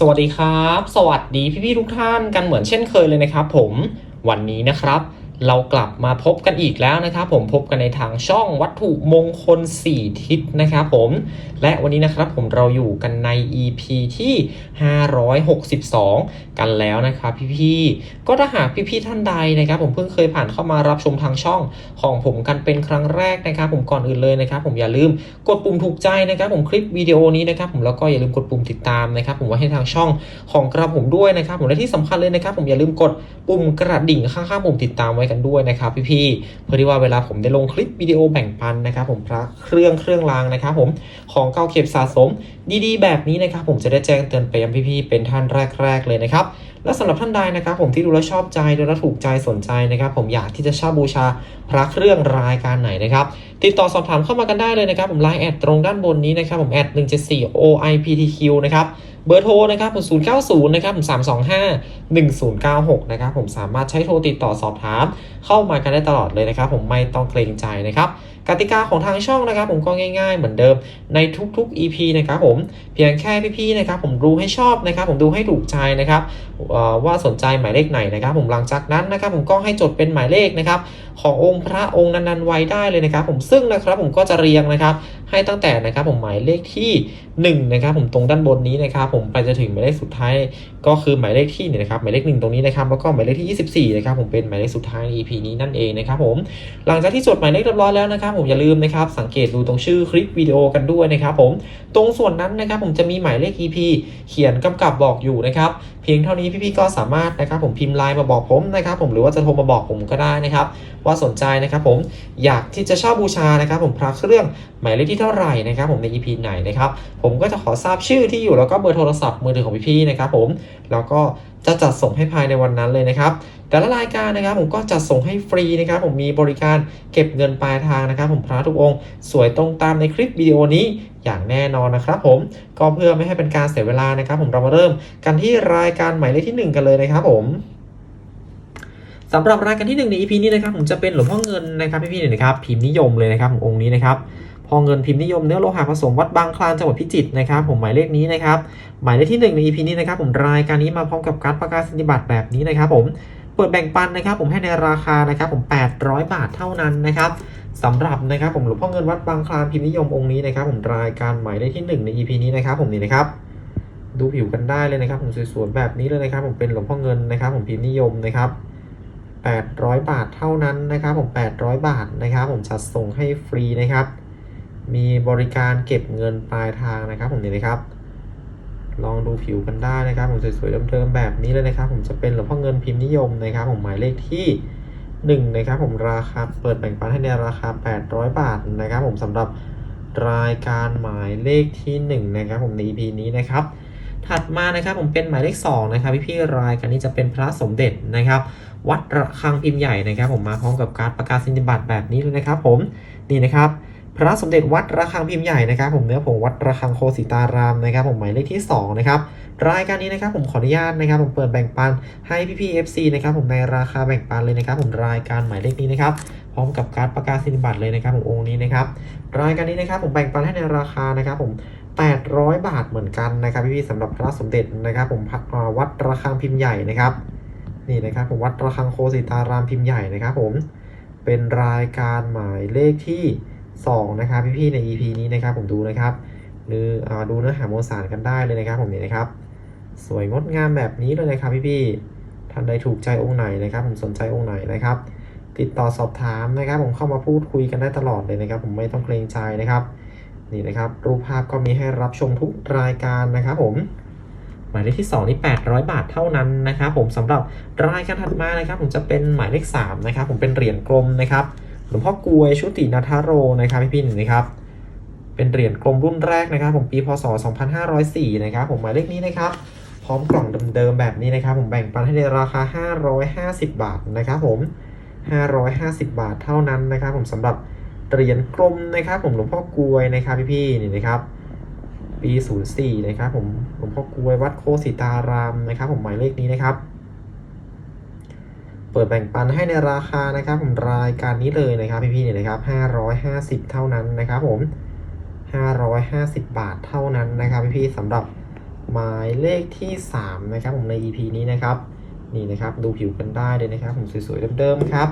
สวัสดีครับ สวัสดีพี่ๆทุกท่านกันเหมือนเช่นเคยเลยนะครับผม วันนี้นะครับ เรากลับมาพบกันอีกแล้วนะครับ ผมพบกันในทางช่องวัตถุมงคล 4 ทิศนะครับผมและวันนี้นะครับผมเราอยู่กันใน EP ที่ 562 กันแล้วนะครับพี่ๆก็ถ้าหากพี่ๆท่านใดนะครับ ผมเพิ่งเคยผ่านเข้ามารับชมทางช่องของผมกันเป็นครั้งแรกนะครับ ผมก่อนอื่นเลยนะครับ ผมอย่าลืมกดปุ่มถูกใจนะครับ ผมคลิปวิดีโอนี้นะครับผมแล้วก็อย่าลืมกดปุ่มติดตามนะครับ ผมไว้ให้ทางช่องของกระผมด้วยนะครับ ผมและที่สำคัญเลยนะครับ ผมอย่าลืมกดปุ่มกระดิ่งข้างๆปุ่มติดตามไว้กันด้วยนะครับ พี่ๆเพื่อที่ว่าเวลาผมได้ลงคลิปวิดีโอแบ่งปันนะครับ ผมพระเครื่องเครื่องรางนะครับ ผมของเก่าเก็บสะสม ดีๆ แบบนี้นะครับ ผมจะได้แจ้งเตือนไปยังพี่ๆเป็นท่านแรก ๆ เลยนะครับและสำหรับท่านใดนะครับ ผมที่ดูแลชอบใจดูแลถูกใจสนใจนะครับ ผมอยากที่จะเช่าบูชาพระเครื่องรายการไหนนะครับ ติดต่อสอบถามเข้ามากันได้เลยนะครับ ผมไลน์แอดตรงด้านบนนี้นะครับ ผมแอด174 OIPTQ นะครับ เบอร์โทรนะครับผม090นะครับผม325 1096นะครับผมสามารถใช้โทรติดต่อสอบถาม เข้ามากันได้ตลอดเลยนะครับ ผมไม่ต้องเกรงใจนะครับ กติกาของทางช่องนะครับ ผมก็ง่าย ๆ เหมือนเดิมในทุกๆ EP นะครับผมเพียงแค่พี่ๆนะครับผมดูให้ชอบนะครับ ผมดูให้ถูกใจนะครับว่าสนใจหมายเลขไหนนะครับ ผมหลังจากนั้นนะครับ ผมก็ให้จดเป็นหมายเลขนะครับขององค์พระองค์นั้นๆไว้ได้เลยนะครับ ผมซึ่งนะครับผมก็จะเรียงนะครับ ให้ตั้งแต่นะครับ ผมหมายเลขที่1นะครับผมตรงด้านบนนี้นะครับ ผมไปจะถึงหมายเลขสุดท้ายก็คือหมายเลขที่เนี่ยนะครับหมายเลขหนึ่งตรงนี้นะครับแล้วก็หมายเลขที่ 24นะครับผมเป็นหมายเลขสุดท้ายใน EP นี้นั่นเองนะครับผมหลังจากที่จดหมายเลขเรียบร้อยแล้วนะครับผมอย่าลืมนะครับสังเกตดูตรงชื่อคลิปวิดีโอกันด้วยนะครับผมตรงส่วนนั้นนะครับผมจะมีหมายเลข EP เขียนกำกับบอกอยู่นะครับ พียงเท่านี้พี่ๆก็สามารถนะครับผมพิมพ์ไลน์มาบอกผมนะครับผมหรือว่าจะโทรมาบอกผมก็ได้นะครับ ว่าสนใจนะครับผมอยากที่จะเช่าบูชานะครับผมพระเครื่องหมายเลขที่เท่าไหร่นะครับผมใน EP ไหนนะครับผมก็จะขอทราบชื่อที่อยู่แล้วก็เบอร์โทรศัพท์มือถือของพี่ๆนะครับผมแล้วก็จะจัดส่งให้ภายในวันนั้นเลยนะครับแต่ละรายการนะครับผมก็จัดส่งให้ฟรีนะครับผมมีบริการเก็บเงินปลายทางนะครับผมพระทุกองค์ สวยตรงตามในคลิปวิดีโอนี้ อย่างแน่นอนนะครับผมก็เพื่อไม่ให้เป็นการเสียเวลานะครับ ผมเรามาเริ่มกันที่รายการหมายเลขที่หนึ่งกันเลยนะครับผมสำหรับรายการที่หนึ่งใน EP นี้นะครับผมจะเป็นหลวงพ่อเงินนะครับพี่ๆเนี่ยนะครับพิมพ์นิยมเลยนะครับองค์นี้นะครับพอเงินพิมพ์นิยมเนื้อโลหะผสมวัดบางคลานจังหวัดพิจิตรนะครับ ผมหมายเลขนี้นะครับหมายเลขที่ 1 ใน EP นี้นะครับผมรายการนี้มาพร้อมกับการประกาศนียบัตรแบบนี้นะครับผม เปิดแบ่งปันนะครับ ผมให้ในราคานะครับผม800 บาทเท่านั้นนะครับสำหรับนะครับผมหลวงพ่อเงินวัดบางคลานพิมพ์นิยมองค์นี้นะครับ ผมรายการใหมายเลขที่ 1 ใน EP นี้นะครับ ผมนี่นะครับ ดูผิวกันได้เลยนะครับ ผมสวยๆแบบนี้เลยนะครับ ผมเป็นหลวงพ่อเงินนะครับ ผมพิมพ์นิยมนะครับ800 บาทเท่านั้นนะครับ ผม 800 บาทนะครับ ผมจัดส่งให้ฟรีนะครับ มีบริการเก็บเงินปลายทางนะครับ ผมนี่นะครับ ลองดูผิวกันได้นะครับผมสวยๆเดิมๆแบบนี้เลยนะครับ ผมจะเป็นหลวงพ่อเงินพิมพ์นิยมนะครับ ผมหมายเลขที่1นะครับผมราคาเปิดแบ่งปันให้ในราคา 800 บาทนะครับ ผมสำหรับรายการหมายเลขที่ 1 นะครับ ผมใน EP นี้นะครับ ถัดมานะครับผมเป็นหมายเลข2นะครับพี่ๆรายการนี้จะเป็นพระสมเด็จนะครับ วัดระฆังพิมพ์ใหญ่นะครับ ผมมาพร้อมกับการประกาศนียบัตรแบบนี้เลยนะครับ ผมนี่นะครับ พระสมเด็จวัดระฆังพิมพ์ใหญ่นะครับผมเนื้อผงวัดระฆังโคสิตารามนะครับผมหมายเลขที่ 2 นะครับรายการนี้นะครับผมขออนุญาตนะครับผมเปิดแบ่งปันให้พี่ๆ FC นะครับผมในราคาแบ่งปันเลยนะครับผมรายการหมายเลขนี้นะครับพร้อมกับการประกาศนียบัตรเลยนะครับผมองค์นี้นะครับรายการนี้นะครับผมแบ่งปันให้ในราคานะครับผม800 บาทเหมือนกันนะครับพี่ๆสำหรับพระสมเด็จนะครับผมพักวัดระฆังพิมพ์ใหญ่นะครับนี่นะครับผมวัดระฆังโคสิตารามพิมพ์ใหญ่นะครับผมเป็นรายการหมายเลขที่ 2 นะครับพี่ๆใน EP นี้นะครับผมดูนะครับหรือดูเนื้อหามวลสารกันได้เลยนะครับผมเนี่นะครับ สวยงดงามแบบนี้เลยนะครับพี่ๆท่านใดถูกใจองค์ไหนนะครับ ผมสนใจองค์ไหนนะครับ ติดต่อสอบถามนะครับ ผมเข้ามาพูดคุยกันได้ตลอดเลยนะครับ ผมไม่ต้องเกรงใจนะครับนี่นะครับรูปภาพก็มีให้รับชมทุกรายการนะครับผมหมายเลขที่ 2 นี่ 800 บาทเท่านั้นนะครับผมสำหรับรายการถัดมานะครับ ผมจะเป็นหมายเลข3นะครับผมเป็นเหรียญกลมนะครับ หลวงพ่อกวยชุตินาทโรนะครับพี่พี่นะครับ เป็นเหรียญกลมรุ่นแรกนะครับ ผมปีพศ 2504 นะครับ ผมหมายเลขนี้นะครับ พร้อมกล่องเดิมๆแบบนี้นะครับ ผมแบ่งปันให้ในราคา 550 บาทนะครับผม 550 บาทเท่านั้นนะครับ ผมสำหรับเหรียญกลมนะครับ ผมหลวงพ่อกวยนะครับพี่ๆนี่นะครับ ปี 04 นะครับ ผมหลวงพ่อกวยวัดโคสิตารามนะครับ ผมหมายเลขนี้นะครับ ปิดแบ่งปันให้ในราคานะครับผมรายการนี้เลยนะครับพี่ๆเนี่ยนะครับ 550 เท่านั้นนะครับผม 550 บาทเท่านั้นนะครับพี่ๆสำหรับหมายเลขที่ 3 นะครับผมใน EP นี้นะครับ นี่นะครับดูผิวกันได้เลยนะครับ ผมสวยๆเดิมๆครับ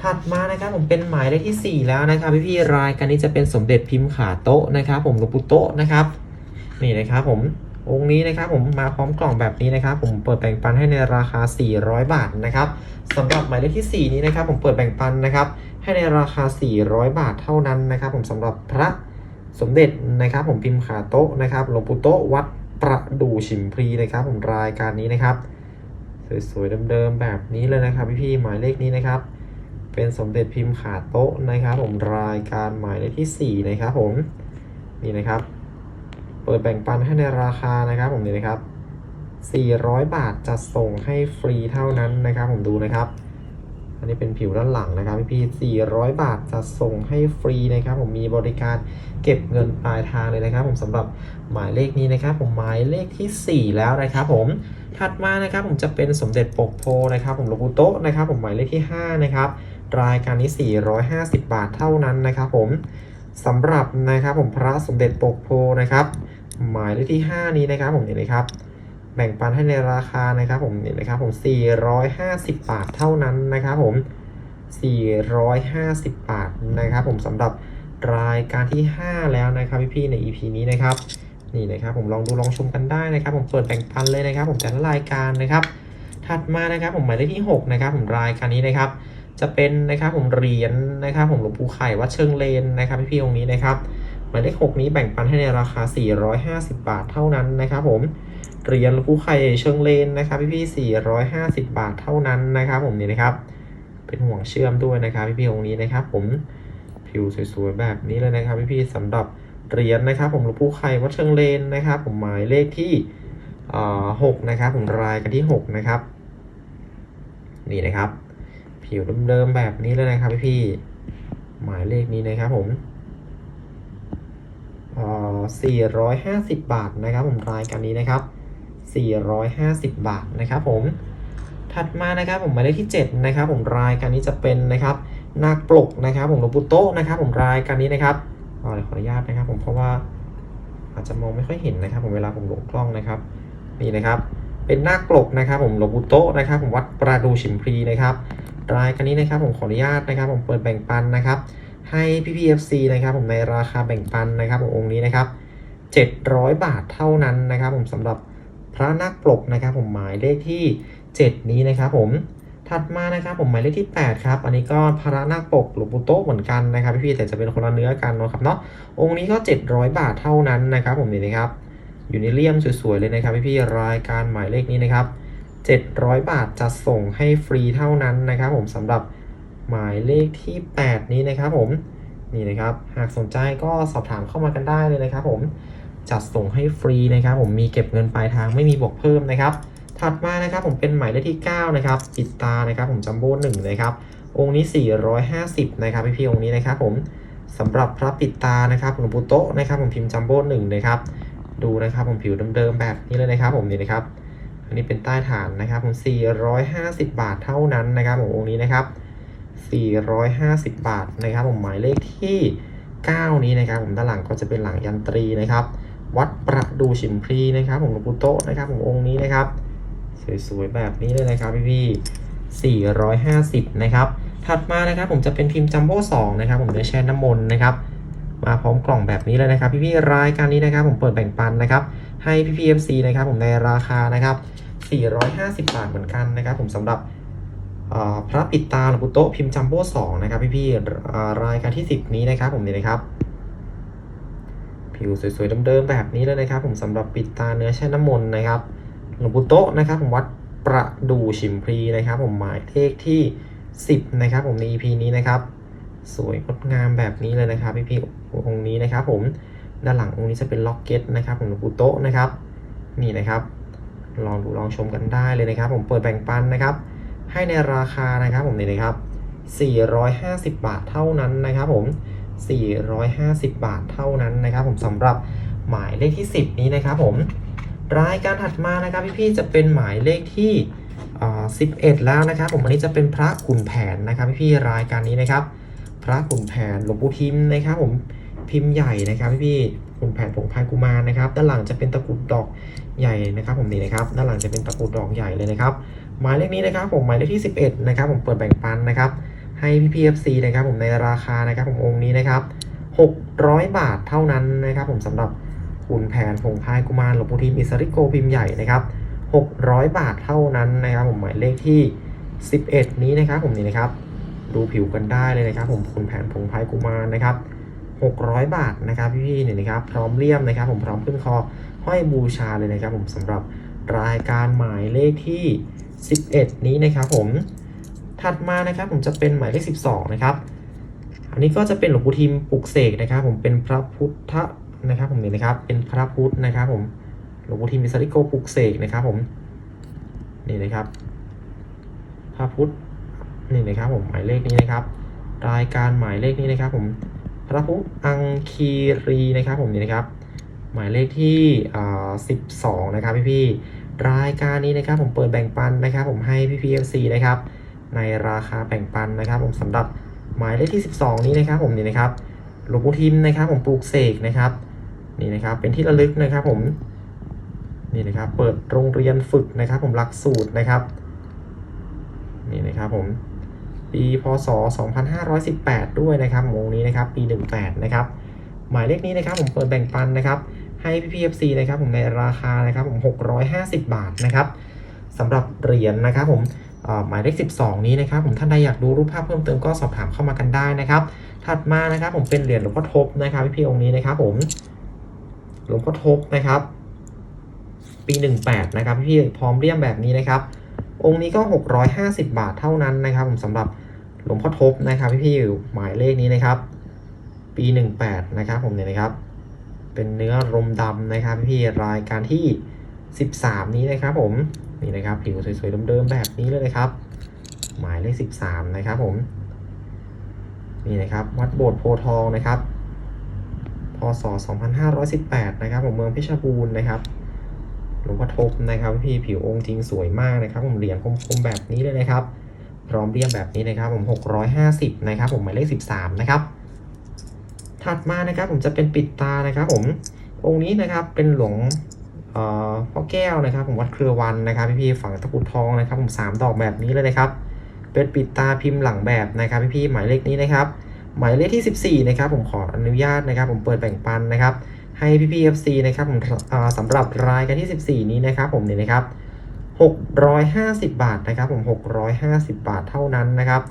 ถัดมานะครับผมเป็นหมายเลขที่ 4 แล้วนะครับพี่ๆรายการนี้จะเป็นสมเด็จพิมพ์ขาโต๊ะนะครับ ผมหลวงปู่โต๊ะนะครับ นี่นะครับผม องค์นี้นะครับผมมาพร้อมกล่องแบบนี้นะครับ ผมเปิดแบ่งปันให้ในราคา 400 บาทนะครับสำหรับหมายเลขที่ 4 นี้นะครับ ผมเปิดแบ่งปันนะครับ ให้ในราคา 400 บาทเท่านั้นนะครับ ผมสำหรับพระสมเด็จนะครับ ผมพิมพ์ขาโต๊ะนะครับหลวงปู่โต๊ะวัดประดู่ฉิมพลีนะครับ ผมรายการนี้นะครับ สวยๆเดิมๆแบบนี้เลยนะครับพี่ๆหมายเลขนี้นะครับ เป็นสมเด็จพิมพ์ขาโต๊ะนะครับ ผมรายการหมายเลขที่ 4 นะครับ ผมนี่นะครับ เปิดแบ่งปันให้ในราคานะครับผมนี่นะครับ 400 บาทจะส่งให้ฟรีเท่านั้นนะครับ ผมดูนะครับ อันนี้เป็นผิวด้านหลังนะครับพี่พี่400 บาทจะส่งให้ฟรีนะครับ ผมมีบริการเก็บเงินปลายทางเลยนะครับ ผมสำหรับหมายเลขนี้นะครับ ผมหมายเลขทีสี่ 4 แล้วนะครับ ผมถัดมานะครับ ผมจะเป็นสมเด็จปกโพนะครับ ผมหลวงปู่โตะนะครับ ผมหมายเลขที่ 5 นะครับรายการนี้ 450 บาทเท่านั้นนะครับ ผมสำหรับนะครับผมพระสมเด็จปกโพนะครับ หมายเลขที่ 5 นี้นะครับผมนี่นะครับ แบ่งปันให้ในราคานะครับผมนี่นะครับผม450 บาทเท่านั้นนะครับผม 450 บาทนะครับผมสำหรับรายการที่ 5 แล้วนะครับพี่ๆใน EP นี้นะครับนี่นะครับผมลองดูลองชมกันได้นะครับ ผมเปิดแบ่งปันเลยนะครับ ผมแต่ละรายการนะครับ ถัดมานะครับผมหมายเลขที่ 6 นะครับ ผมรายการนี้นะครับ จะเป็นนะครับผมเหรียญนะครับ ผมหลวงปู่ไข่วัดเชิงเลนนะครับพี่ๆองค์นี้นะครับ หมายเลข 6 นี้แบ่งปันให้ในราคา 450 บาทเท่านั้นนะครับผมเหรียญคู่ไข่เชิงเลนนะครับพี่ๆ450 บาทเท่านั้นนะครับผมนี่นะครับ เป็นห่วงเชื่อมด้วยนะครับพี่ๆองค์นี้นะครับ ผมผิวสวยๆแบบนี้เลยนะครับพี่ๆสำหรับเหรียญนะครับ ผมหลวงปู่ไข่วัดเชิงเลนนะครับ ผมหมายเลขที่หกนะครับผมรายกันที่หกนะครับ นี่นะครับ ผิวเดิมๆแบบนี้เลยนะครับพี่ๆหมายเลขนี้นะครับผม 450 บาทนะครับ ผมรายการนี้นะครับ 450 บาทนะครับผมถัดมานะครับผมหมายเลขที่ 7 นะครับ ผมรายการนี้จะเป็นนะครับนาคปลกนะครับ ผมหลวงปู่โตนะครับ ผมรายการนี้นะครับขออนุญาตนะครับ ผมเพราะว่าอาจจะมองไม่ค่อยเห็นนะครับ ผมเวลาผมหลงกล้องนะครับนี่นะครับเป็นนาคปลกนะครับ ผมหลวงปู่โตนะครับ ผมวัดประดูฉิมพลีนะครับ รายการนี้นะครับ ผมขออนุญาตนะครับ ผมเปิดแบ่งปันนะครับ ให้พี่พีเอฟซีนะครับผมในราคาแบ่งปันนะครับผมองค์นี้นะครับ 700 บาทเท่านั้นนะครับ ผมสำหรับพระนาคปลกนะครับ ผมหมายเลขที่ 7 นี้นะครับ ผมถัดมานะครับผมหมายเลขที่ 8 ครับ อันนี้ก็พระนาคปกหลวงปู่โต๊ะเหมือนกันนะครับพี่ๆแต่จะเป็นคนละเนื้อกันนะครับเนาะองค์นี้ก็ 700 บาทเท่านั้นนะครับ ผมนี่นะครับ อยู่ในเลี่ยมสวยๆเลยนะครับ พี่ๆรายการหมายเลขนี้นะครับ 700 บาทจะส่งให้ฟรีเท่านั้นนะครับ ผมสำหรับ หมายเลขที่ 8 นี้นะครับผมนี่นะครับ หากสนใจก็สอบถามเข้ามากันได้เลยนะครับ ผมจัดส่งให้ฟรีนะครับ ผมมีเก็บเงินปลายทางไม่มีบวกเพิ่มนะครับ ถัดมานะครับผมเป็นหมายเลขที่ 9 นะครับปิดตานะครับ ผมจัมโบ้หนึ่งนะครับ องค์นี้ 450 นะครับพี่ๆองค์นี้นะครับ ผมสำหรับพระปิดตานะครับหลวงปู่โตะนะครับ ผมพิมพ์จัมโบ้หนึ่งนะครับ ดูนะครับ ผมผิวเดิมๆแบบนี้เลยนะครับ ผมนี่นะครับ อันนี้เป็นใต้ฐานนะครับ ผม 450 บาทเท่านั้นนะครับ ผมองค์นี้นะครับ 450 บาทนะครับผมหมายเลขที่ 9 นี้นะครับผมด้านหลังก็จะเป็นหลังยันตรีนะครับ วัดประดูฉิมพลีนะครับผมหลวงปู่โตะนะครับผมองค์นี้นะครับ สวยๆแบบนี้เลยนะครับพี่พี่450 นะครับ ถัดมานะครับผมจะเป็นพิมพ์จัมโบ้2นะครับผมเนื้อแช่น้ำมนต์นะครับมาพร้อมกล่องแบบนี้เลยนะครับ พี่ๆรายการนี้นะครับ ผมเปิดแบ่งปันนะครับ ให้พี่พีเอฟซีนะครับ ผมในราคานะครับ 450 บาทเหมือนกันนะครับ ผมสำหรับ พระปิดตาหลวงปู่โตพิมพ์จัมโบ้2นะครับพี่ๆรายการที่ 10 นี้นะครับผมนี่นะครับผิวสวยๆเดิมๆแบบนี้เลยนะครับ ผมสำหรับปิดตาเนื้อแช่น้ำมนต์นะครับหลวงปู่โตนะครับผมวัดประดูฉิมพลีนะครับ ผมหมายเลขที่ 10 นะครับ ผมใน EP นี้นะครับ สวยงดงามแบบนี้เลยนะครับพี่พี่ๆองค์นี้นะครับ ผมด้านหลังองค์นี้จะเป็นล็อกเก็ตนะครับของหลวงปู่โตนะครับ นี่นะครับ ลองดูลองชมกันได้เลยนะครับ ผมเปิดแบ่งปันนะครับ ให้ในราคานะครับผมนี่นะครับ 450 บาทเท่านั้นนะครับผม 450 บาทเท่านั้นนะครับ ผมสำหรับหมายเลขที่ 10 นี้นะครับผมรายการถัดมานะครับพี่ๆจะเป็นหมายเลขที่อ่า11 แล้วนะครับผมอันนี้จะเป็นพระขุนแผนนะครับพี่ๆรายการนี้นะครับ พระขุนแผนหลวงปู่ทิมนะครับ ผมพิมพ์ใหญ่นะครับพี่ๆคุณแผนผงพายกุมารนะครับ ด้านหลังจะเป็นตะกรุดดอกใหญ่นะครับ ผมนี่นะครับ ด้านหลังจะเป็นตะกรุดดอกใหญ่เลยนะครับ หมายเลขนี้นะครับผมหมายเลขที่ 11 นะครับ ผมเปิดแบ่งปันนะครับ ให้พี่พีเอฟซีนะครับ ผมในราคานะครับ ผมองค์นี้นะครับ 600 บาทเท่านั้นนะครับ ผมสำหรับคุณแผนผงพายกุมารหลวงปู่ทิมอิสริโกพิมพ์ใหญ่นะครับ 600 บาทเท่านั้นนะครับ ผมหมายเลขที่ 11 นี้นะครับ ผมนี่นะครับ ดูผิวกันได้เลยนะครับ ผมคุณแผนผงพายกุมารนะครับ600 บาทนะครับพี่ๆเนี่ยนะครับพร้อมเลี่ยมนะครับ ผมพร้อมขึ้นคอห้อยบูชาเลยนะครับ ผมสำหรับ รายการหมายเลขที่ 11 นี้นะครับผมถัดมานะครับผมจะเป็นหมายเลข 12 นะครับ อันนี้ก็จะเป็นหลวงปู่ทิมปลุกเสกนะครับ ผมเป็นพระพุทธนะครับผมนี่นะครับ เป็นพระพุทธนะครับผมหลวงปู่ทิมมิสริโกปลุกเสกนะครับผมนี่นะครับ พระพุทธนี่นะครับผมหมายเลขนี้นะครับ รายการหมายเลขนี้นะครับ ผมพระพุทธอังคีรีนะครับ ผมนี่นะครับ หมายเลขที่อ่า12นะครับพี่พี่ รายการนี้นะครับผมเปิดแบ่งปันนะครับ ผมให้พี่พีเอฟซีนะครับในราคาแบ่งปันนะครับ ผมสำหรับหมายเลขที่ 12 นี้นะครับ ผมนี่นะครับหลวงปู่ทิมนะครับ ผมปลูกเสกนะครับนี่นะครับเป็นที่ระลึกนะครับ ผมนี่นะครับเปิดโรงเรียนฝึกนะครับ ผมหลักสูตรนะครับนี่นะครับผมปีพศ 2518 ด้วยนะครับวงนี้นะครับ ปี 18 นะครับ หมายเลขนี้นะครับ ผมเปิดแบ่งปันนะครับ ให้พี่พีเอฟซีนะครับผมในราคานะครับผม 650 บาทนะครับสำหรับเหรียญนะครับผมหมายเลข 12 นี้นะครับผมท่านใดอยากดูรูปภาพเพิ่มเติมก็สอบถามเข้ามากันได้นะครับ ถัดมานะครับผมเป็นเหรียญหลวงพ่อทบนะครับพี่พี่องค์นี้นะครับผมหลวงพ่อทบนะครับ ปี 18 นะครับพี่พี่พร้อมเลี่ยมแบบนี้นะครับ องค์นี้ก็ 650 บาทเท่านั้นนะครับผมสำหรับหลวงพ่อทบนะครับพี่พี่หมายเลขนี้นะครับ ปี 18 นะครับผมเนี่ยนะครับ เป็นเนื้อรมดำนะครับพี่พี่รายการที่ 13 นี้นะครับผมนี่นะครับผิวสวยๆเดิมๆแบบนี้เลยนะครับ หมายเลข 13 นะครับผมนี่นะครับวัดโบสถ์โพทองนะครับพศ 2518 นะครับผมเมืองเพชรบูรณ์นะครับหลวงพ่อทบนะครับพี่ผิวองค์จริงสวยมากนะครับ ผมเหรียญคมๆแบบนี้เลยนะครับพร้อมเรียมแบบนี้นะครับผม 650 นะครับผมหมายเลข 13 นะครับ ถัดมานะครับผมจะเป็นปิดตานะครับ ผมองค์นี้นะครับเป็นหลวงเอ่อพ่อแก้วนะครับ ผมวัดเครือวันนะครับพี่ๆฝั่งตะกุดทองนะครับ ผมสามดอกแบบนี้เลยนะครับ เป็นปิดตาพิมพ์หลังแบบนะครับพี่ๆหมายเลขนี้นะครับ หมายเลขที่ 14 นะครับ ผมขออนุญาตนะครับ ผมเปิดแบ่งปันนะครับ ให้พี่ๆ FC นะครับผมเอ่อสำหรับรายการที่ 14 นี้นะครับ ผมเนี่ยนะครับ 650 บาทนะครับ ผม 650 บาทเท่านั้นนะครับ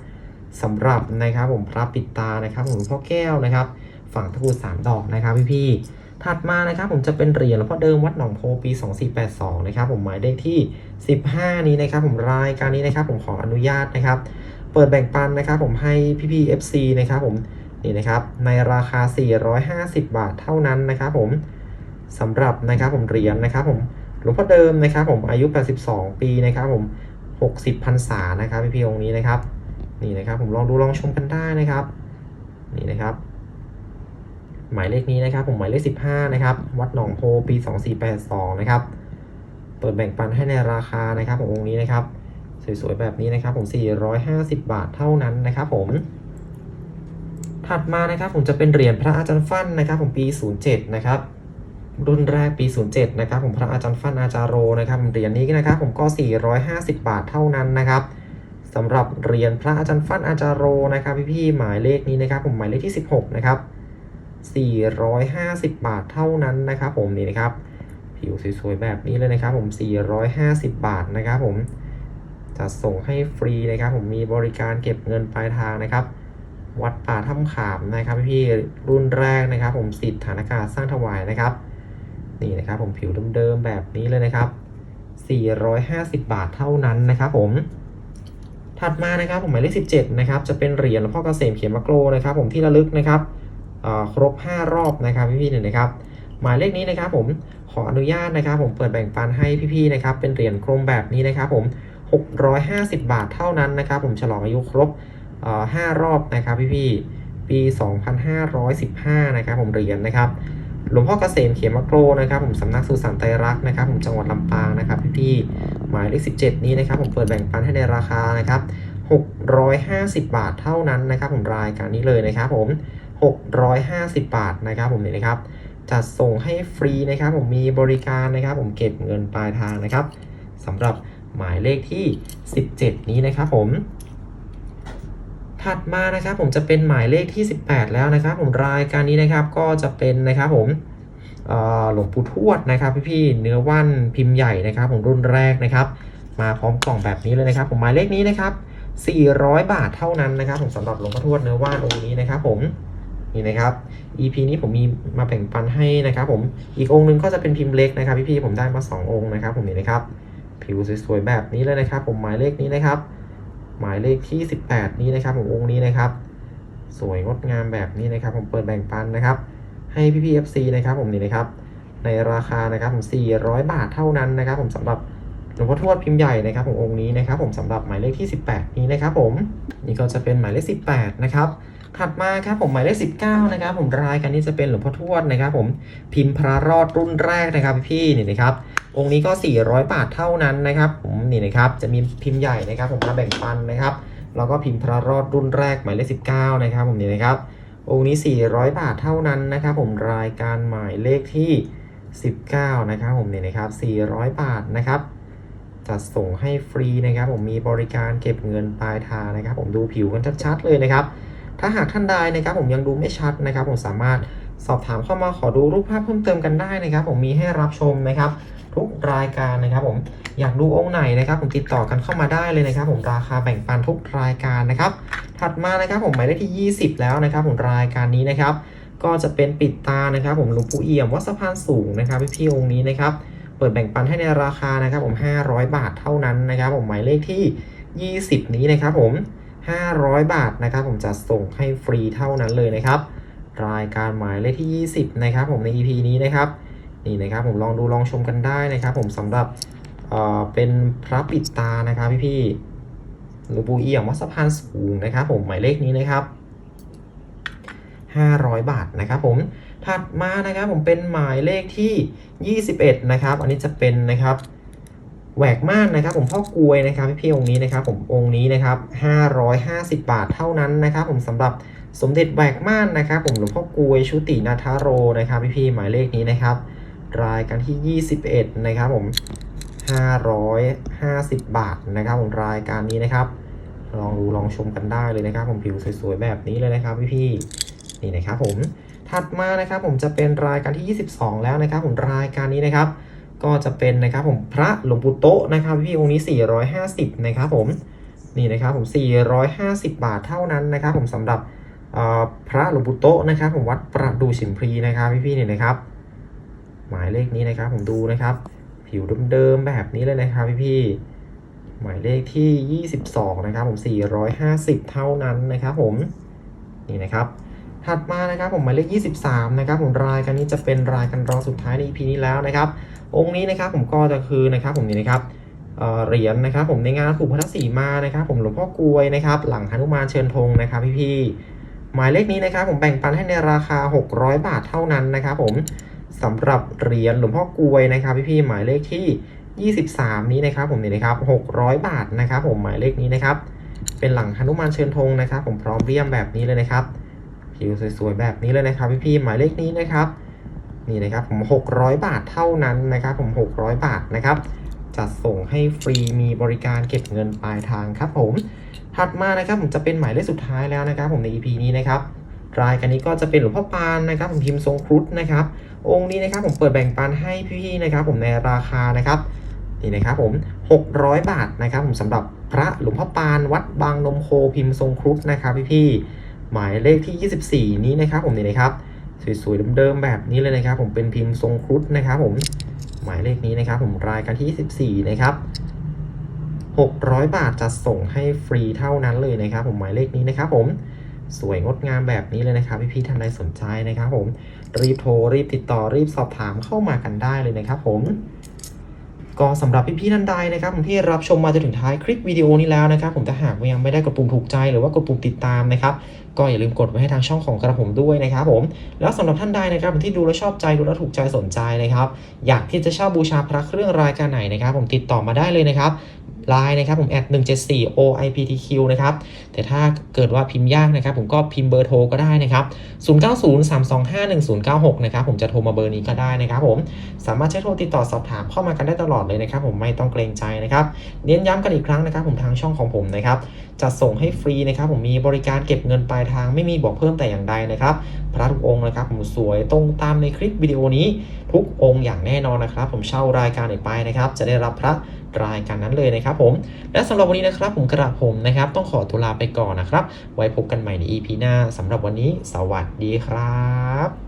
สำหรับนะครับผมพระปิดตานะครับผมพ่อแก้วนะครับ ฝั่งตะกรุสามดอกนะครับพี่ๆถัดมานะครับผมจะเป็นเหรียญหลวงพ่อเดิมวัดหนองโพปี 2482 นะครับผมหมายเลขที่ 15 นี้นะครับผมรายการนี้นะครับผมขออนุญาตนะครับ เปิดแบ่งปันนะครับผมให้พี่ๆ FC นะครับผมนี่นะครับในราคา 450 บาทเท่านั้นนะครับผมสำหรับนะครับผมเหรียญนะครับผมหลวงพ่อเดิมนะครับผมอายุ 82 ปีนะครับผม60พรรษานะครับพี่ๆองค์นี้นะครับนี่นะครับผมลองดูลองชมกันได้นะครับนี่นะครับ หมายเลขนี้นะครับ ผมหมายเลข 15 นะครับ วัดหนองโพปี 2482 นะครับ เปิดแบ่งปันให้ในราคานะครับขององค์นี้นะครับ สวยๆแบบนี้นะครับ ผม 450 บาทเท่านั้นนะครับผม ถัดมานะครับผมจะเป็นเหรียญพระอาจารย์ฟั่นนะครับผมปี 07 นะครับรุ่นแรกปี 07 นะครับ ผมพระอาจารย์ฟั่นอาจารโรนะครับเหรียญนี้นะครับ ผมก็ 450 บาทเท่านั้นนะครับสำหรับเหรียญพระอาจารย์ฟั่นอาจารโรนะครับ พี่ๆหมายเลขนี้นะครับ ผมหมายเลขที่ 16 นะครับ 450 บาทเท่านั้นนะครับผมนี่นะครับ ผิวสวยๆแบบนี้เลยนะครับ ผม 450 บาทนะครับผมจะส่งให้ฟรีนะครับ ผมมีบริการเก็บเงินปลายทางนะครับ วัดป่าถ้ำขามนะครับพี่รุ่นแรกนะครับ ผมสิทธิ์ฐานอากาศสร้างถวายนะครับ นี่นะครับผมผิวเดิมๆแบบนี้เลยนะครับ 450 บาทเท่านั้นนะครับ ผมถัดมานะครับผมหมายเลข17 นะครับ จะเป็นเหรียญหลวงพ่อเกษมเขียนมะโกรนะครับ ผมที่ระลึกนะครับ ครบ 5 รอบนะครับพี่ๆเนี่ยนะครับ หมายเลขนี้นะครับผมขออนุญาตนะครับ ผมเปิดแบ่งปันให้พี่ๆนะครับ เป็นเหรียญกลมแบบนี้นะครับผม 650 บาทเท่านั้นนะครับ ผมฉลองอายุครบ 5 รอบนะครับพี่ๆปี 2515 นะครับ ผมเหรียญนะครับหลวงพ่อเกษมเขียนมโกรนะครับ ผมสำนักสุสันไตรรักษ์นะครับ ผมจังหวัดลำปางนะครับพี่ๆหมายเลข 17 นี้นะครับ ผมเปิดแบ่งปันให้ในราคานะครับ 650 บาทเท่านั้นนะครับ ผมรายการนี้เลยนะครับผม 650 บาทนะครับผมนี่นะครับจัดส่งให้ฟรีนะครับ ผมมีบริการนะครับ ผมเก็บเงินปลายทางนะครับสำหรับหมายเลขที่ 17 นี้นะครับผม ถัดมานะครับผมจะเป็นหมายเลขที่ 18 แล้วนะครับ ผมรายการนี้นะครับก็จะเป็นนะครับผมหลวงปู่ทวดนะครับ พี่ๆเนื้อว่านพิมพ์ใหญ่นะครับ ผมรุ่นแรกนะครับ มาพร้อมกล่องแบบนี้เลยนะครับ ผมหมายเลขนี้นะครับ 400 บาทเท่านั้นนะครับ ผมสำหรับหลวงพ่อทวดเนื้อว่านองค์นี้นะครับ ผม นี่นะครับ EP นี้ผมมีมาแบ่งปันให้นะครับผมอีกองค์หนึงก็จะเป็นพิมพ์เล็กนะครับพี่ๆผมได้มา 2 องค์นะครับ ผมนี่นะครับ ผิวสวยๆแบบนี้เลยนะครับ ผมหมายเลขนี้นะครับ หมายเลขที่ 18 นี้นะครับ ผมองค์นี้นะครับ สวยงดงามแบบนี้นะครับ ผมเปิดแบ่งปันนะครับ ให้พี่ๆ FC นะครับ ผมนี่นะครับ ในราคานะครับผม 400 บาทเท่านั้นนะครับ ผมสำหรับหลวงพ่อทวดพิมพ์ใหญ่นะครับผมองค์นี้นะครับ ผมสำหรับหมายเลขที่ 18 นี้นะครับ ผมนี่ก็จะเป็นหมายเลข 18 นะครับ ถัดมาครับผมหมายเลข 19 นะครับ ผมรายการนี้จะเป็นหลวงพ่อทวดนะครับ ผมพิมพ์พระรอดรุ่นแรกนะครับพี่นี่นะครับ องค์นี้ก็ 400 บาทเท่านั้นนะครับ ผมนี่นะครับจะมีพิมพ์ใหญ่นะครับ ผมมาแบ่งปันนะครับแล้วก็พิมพ์พระรอดรุ่นแรกหมายเลข 19 นะครับ ผมนี่นะครับ องค์นี้ 400 บาทเท่านั้นนะครับ ผมรายการหมายเลขที่ 19 นะครับ ผมนี่นะครับ 400 บาทนะครับจัดส่งให้ฟรีนะครับ ผมมีบริการเก็บเงินปลายทางนะครับ ผมดูผิวกันชัดๆเลยนะครับ ถ้าหากท่านใดนะครับผมยังดูไม่ชัดนะครับ ผมสามารถสอบถามเข้ามาขอดูรูปภาพเพิ่มเติมกันได้นะครับ ผมมีให้รับชมนะครับ ทุกรายการนะครับ ผมอยากดูองค์ไหนนะครับ ผมติดต่อกันเข้ามาได้เลยนะครับ ผมราคาแบ่งปันทุกรายการนะครับ ถัดมานะครับ ผมหมายเลขที่ 20 แล้วนะครับ ผมรายการนี้นะครับ ก็จะเป็นปิดตานะครับ ผมหลวงปู่เอี่ยมวัดสะพานสูงนะครับพี่พี่ๆองค์นี้นะครับเปิดแบ่งปันให้ในราคานะครับ ผม 500 บาทเท่านั้นนะครับ ผมหมายเลขที่ 20 นี้นะครับ ผม 500 บาทนะครับ ผมจะส่งให้ฟรีเท่านั้นเลยนะครับ รายการหมายเลขที่ 20 นะครับ ผมใน EP นี้นะครับนี่นะครับผมลองดูลองชมกันได้นะครับ ผมสำหรับเอ่อเป็นพระปิดตานะครับพี่พี่ๆหลวงปู่เอี่ยมวัดสะพานสูงนะครับ ผมหมายเลขนี้นะครับ 500 บาทนะครับ ผมถัดมานะครับผมเป็นหมายเลขที่ 21 นะครับ อันนี้จะเป็นนะครับ แหวกม่านนะครับ ผมพ่อกลวยนะครับพี่พี่องค์นี้นะครับ ผมองค์นี้นะครับ550 บาทเท่านั้นนะครับ ผมสำหรับสมเด็จแหวกม่านนะครับ ผมหลวงพ่อกลวยชุตินาทาโรนะครับพี่พี่หมายเลขนี้นะครับ รายการที่ 21 นะครับผม 550 บาทนะครับ ผมรายการนี้นะครับ ลองดูลองชมกันได้เลยนะครับ ผมผิวสวยๆแบบนี้เลยนะครับพี่พี่นี่นะครับผมถัดมานะครับ ผมจะเป็นรายการที่ 22 แล้วนะครับ ผมรายการนี้นะครับ ก็จะเป็นนะครับผมพระหลวงปู่โตะนะครับพี่องค์นี้ 450นะครับผมนี่นะครับผม 450 บาทเท่านั้นนะครับผมสำหรับพระหลวงปู่โตะนะครับผมวัดประดูฉิมพลีนะครับพี่ๆเนี่ยนะครับ หมายเลขนี้นะครับผมดูนะครับ ผิวเดิมๆแบบนี้เลยนะครับพี่ๆหมายเลขที่ 22 นะครับผม 450 เท่านั้นนะครับผมนี่นะครับ ถัดมานะครับผมหมายเลข 23 นะครับผมรายการนี้จะเป็นรายการรองสุดท้ายใน EP นี้แล้วนะครับ องค์นี้นะครับผมก็จะคือนะครับผมนี่นะครับเหรียญนะครับผมในงานถูกพัทสีมานะครับ ผมหลวงพ่อกวยนะครับ หลังหนุมานเชิญธงนะครับพี่ๆหมายเลขนี้นะครับ ผมแบ่งปันให้ในราคา 600 บาทเท่านั้นนะครับ ผมสำหรับเหรียญหลวงพ่อกวยนะครับพี่ๆหมายเลขที่ 23 นี้นะครับ ผมนี่นะครับ 600 บาทนะครับ ผมหมายเลขนี้นะครับ เป็นหลังหนุมานเชิญธงนะครับ ผมพร้อมเรียมแบบนี้เลยนะครับ ผิวสวยๆแบบนี้เลยนะครับพี่ๆหมายเลขนี้นะครับนี่นะครับผม 600 บาทเท่านั้นนะครับผม 600 บาทนะครับจัดส่งให้ฟรีมีบริการเก็บเงินปลายทางครับผมถัดมานะครับผมจะเป็นหมายเลขสุดท้ายแล้วนะครับผมใน EP นี้นะครับรายการนี้ก็จะเป็นหลวงพ่อปานนะครับผมพิมพ์ทรงครุฑนะครับ องค์นี้นะครับผมเปิดแบ่งปันให้พี่ๆนะครับ ผมในราคานะครับนี่นะครับผม 600 บาทนะครับ ผมสำหรับพระหลวงพ่อปานวัดบางนมโคพิมพ์ทรงครุฑนะครับพี่ๆ หมายเลขที่ 24 นี้นะครับผมนี่นะครับสวยๆเดิมๆแบบนี้เลยนะครับ ผมเป็นพิมพ์ทรงครุฑนะครับผมหมายเลขนี้นะครับผมรายการที่ 24 นะครับ 600 บาทจะส่งให้ฟรีเท่านั้นเลยนะครับ ผมหมายเลขนี้นะครับผมสวยงดงามแบบนี้เลยนะครับ พี่ๆท่านใดสนใจนะครับ ผมรีบโทรรีบติดต่อรีบสอบถามเข้ามากันได้เลยนะครับ ผม ก็สำหรับพี่ๆท่านใดนะครับผมที่รับชมมาจนถึงท้ายคลิปวิดีโอนี้แล้วนะครับ ผมถ้าหากยังไม่ได้กดปุ่มถูกใจหรือว่ากดปุ่มติดตามนะครับก็อย่าลืมกดไว้ให้ทางช่องของกระผมด้วยนะครับผมแล้วสำหรับท่านใดนะครับที่ดูแล้วชอบใจดูแล้วถูกใจสนใจนะครับ อยากที่จะเช่าบูชาพระเครื่องรายการไหนนะครับ ผมติดต่อมาได้เลยนะครับ Line นะครับผมแอด174 OIPTQ นะครับ แต่ถ้าเกิดว่าพิมพ์ยากนะครับ ผมก็พิมพ์เบอร์โทรก็ได้นะครับ 0903251096 นะครับ ผมจะโทรมาเบอร์นี้ก็ได้นะครับผม สามารถใช้โทรติดต่อสอบถามเข้ามากันได้ตลอดเลยนะครับ ผมไม่ต้องเกรงใจนะครับ เน้นย้ำกันอีกครั้งนะครับ ผมทางช่องของผมนะครับจะส่งให้ฟรีนะครับ ผมมีบริการเก็บเงินปลายทางไม่มีบอกเพิ่มแต่อย่างใดนะครับ ระทุกองค์นะครับผมสวยตรงตามในคลิปวิดีโอนี้ ทุกองค์อย่างแน่นอนนะครับ ผมเช่ารายการไปนะครับ จะได้รับพระรายการนั้นเลยนะครับผม และสำหรับวันนี้นะครับผมกระผมนะครับ ต้องขอตัวลาไปก่อนนะครับ ไว้พบกันใหม่ใน EP หน้าสำหรับวันนี้ สวัสดีครับ